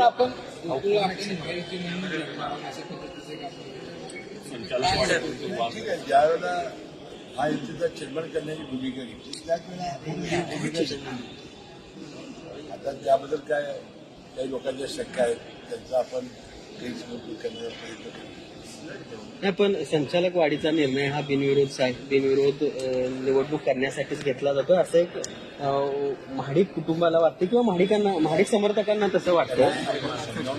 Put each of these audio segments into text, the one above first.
आपण. ज्यावेळेला हा युतीचा चिरमण करण्याची भूमिका घेतली त्याच वेळेला आपण भूमिका घेतली. आता त्याबद्दल काय काही लोकांच्या शंका आहेत त्यांचा आपण करण्याचा प्रयत्न करू. नाही पण संचालक वाढीचा निर्णय हा बिनविरोध आहे. बिनविरोध निवडणूक करण्यासाठीच घेतला जातो. असं एक महाडिक कुटुंबाला वाटते किंवा महाडिकांना महाडिक समर्थकांना तसं वाटतं. सांगतो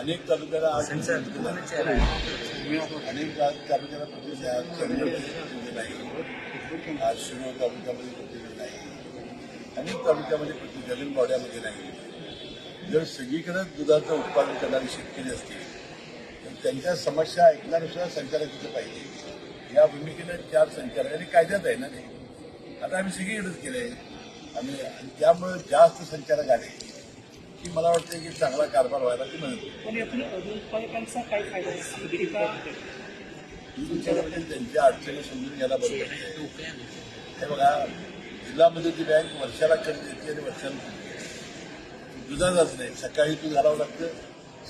अनेक तालुक्याला अनेक तालुक्याला नाही. आज शिरोळ तालुक्यामध्ये प्रतिनिधी नाही. अनेक तालुक्यामध्ये प्रतिनिधी वाड्यामध्ये नाही. जर सगळीकडे दुधाचं उत्पादन करणारे शेतकरी असतील त्यांच्या समस्या ऐकणारे सुद्धा संचालक तिथं पाहिजे. या भूमिकेने चार संचालक आणि कायद्यात आहे ना ते. आता आम्ही सगळीकडेच केलंय. आम्ही आणि त्यामुळे जास्त संचालक आले की मला वाटतं की चांगला कारभार व्हायला ती आहे? संचालकांनी त्यांच्या अडचणी समजून घ्यायला बरं पडते हे बघा जिल्हा मदती बँक वर्षाला कर्ज देते आणि वर्षाला. दुधाचाच नाही. सकाळी तू घालावं लागतं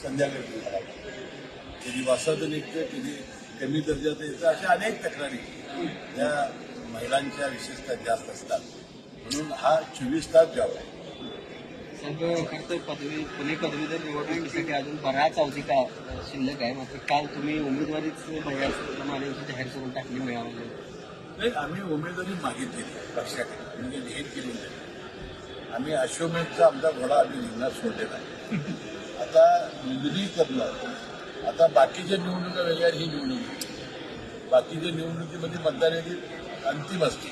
संध्याकाळी तू घालावं लागतं. कधी वासाचं निघतं कधी कमी दर्जाचं येतं अशा अनेक तक्रारी या महिलांच्या विशेषतः जास्त असतात. म्हणून हा चोवीस तास जॉब आहे. खरं पदवी पुणे पदवीधर निवडणुकीसाठी अजून बराच अवधिका शिल्लक आहे. मात्र काल तुम्ही उमेदवारीच जाहीर करून टाकली मिळावं नाही आम्ही उमेदवारी मागितली पक्षाकडे म्हणजे जाहीर केली नाही. आम्ही अश्वमेधचा आमचा घोडा आम्ही रिंगणात सोडलेला आहे. आता नोंदणी करणं आता बाकीच्या निवडणुका वेगळ्या ही निवडणूक. बाकीच्या निवडणुकीमध्ये मतदान यादी अंतिम असते.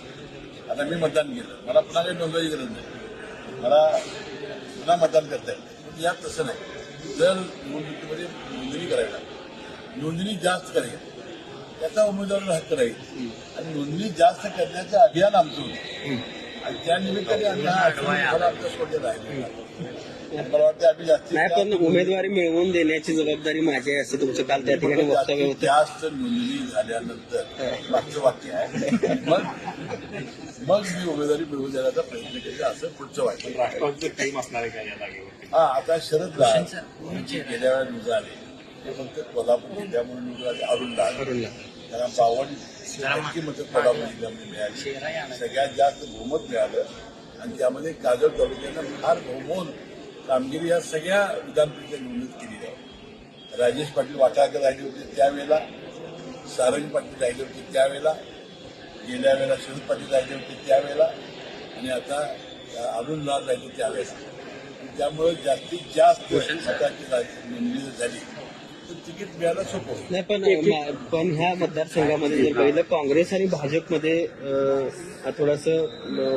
आता मी मतदान केलं. मला पुन्हा काही नोंदवायची गरज नाही. मला पुन्हा मतदान करता येईल. यात तसं नाही. जर निवडणुकीमध्ये नोंदणी करायला नोंदणी जास्त करायची त्याचा उमेदवाराला हक्क राहील आणि नोंदणी जास्त करण्याचं अभियान आमचं होतं. आणि त्या निमित्ताने आम्ही आठवडा आमचा सोडलेला आहे मला वाटतं आम्ही जास्तीत नाही पण उमेदवारी मिळवून देण्याची जबाबदारी माझी आहे असं तुमचं काल त्या ठिकाणी वक्तव्य होतं. जास्त नोंदणी झाल्यानंतर मागचं वाक्य आहे. मग मग मी उमेदवारी मिळवून देण्याचा प्रयत्न केला असं पुढचं वाक्य राष्ट्रवादीचं टाईम असणार आहे का या जागेवरती? हा आता शरद लाल गेल्या वेळेला निवडून आले. ते फक्त कोल्हापूर जिल्ह्यामुळे आले अरुण लाल. त्यांना बावन्न टक्के मतं कोल्हापूर जिल्ह्यामध्ये मिळाली. सगळ्यात जास्त बहुमत मिळालं. आणि त्यामध्ये काजळ तालुक्यानं फार बहुमोल कामगिरी या सगळ्या विधान परिषद निवडणूक केलेली आहे. राजेश पाटील वाटाळकर राहिले होते त्यावेळेला सारंग पाटील राहिले होते त्यावेळेला गेल्या वेळेला शरद पाटील राहिले होते त्यावेळेला आणि आता अरुण लाल राहिले त्यावेळेस. त्यामुळे जास्तीत जास्त मताची नोंदणी झाली. तिकीट मिळायला सोपं. होईल नाही पण पण ह्या मतदारसंघामध्ये जर पाहिलं काँग्रेस आणि भाजपमध्ये थोडस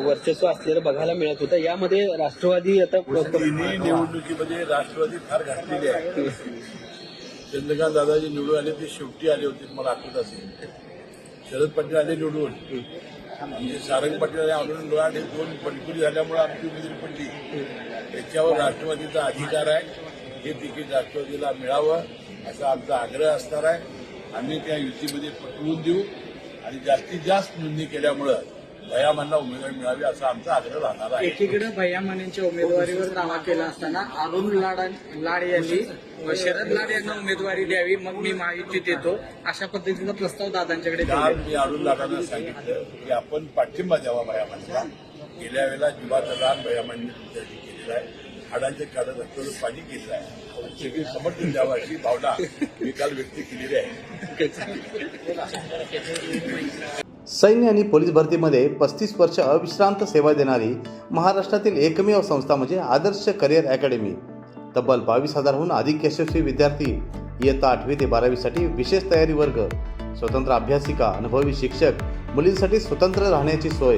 वर्चस्व असलेलं बघायला मिळत होतं. यामध्ये राष्ट्रवादी आता तिन्ही निवडणुकीमध्ये राष्ट्रवादी फार घातलेली आहे. चंद्रकांत दादाजी निवडून आले ते शेवटी आले होते मला आठवत असेल. शरद पाटील आले निवडून. म्हणजे सारंग पाटील आणि अरुण लोहाड हे दोन पणकुरी झाल्यामुळे आमची उमेदवारी पडली. त्याच्यावर राष्ट्रवादीचा अधिकार आहे. हे तिकीट राष्ट्रवादीला मिळावं असा आमचा आग्रह असणार आहे. आम्ही त्या युतीमध्ये पटवून देऊ आणि जास्तीत जास्त नोंदणी केल्यामुळं भयामांना उमेदवारी मिळावी असा आमचा आग्रह राहणार आहे. एकीकडे भैया मानेंच्या उमेदवारीवर दावा केला असताना अरुण लाड लाड यांनी शरद लाड यांना उमेदवारी द्यावी मग मी माहितीत येतो अशा पद्धतीचा प्रस्ताव दादांच्याकडे. मी अरुण लाडांना सांगितलं की आपण पाठिंबा द्यावा भयामांना गेल्या वेळेला जीवाचं दान भयामांनी केलेलं आहे. हाडांचे काढत असलेलं पाणी केलेलं आहे. सगळी समर्थन द्यावं अशी भावना मी काल व्यक्त केलेली आहे. सैन्य आणि पोलीस भरतीमध्ये पस्तीस वर्ष अविश्रांत सेवा देणारी महाराष्ट्रातील एकमेव संस्था म्हणजे आदर्श करिअर अकॅडमी. तब्बल बावीस हजारहून अधिक यशस्वी विद्यार्थी इयत्ता आठवी ते बारावीसाठी विशेष तयारी वर्ग स्वतंत्र अभ्यासिका अनुभवी शिक्षक मुलींसाठी स्वतंत्र राहण्याची सोय.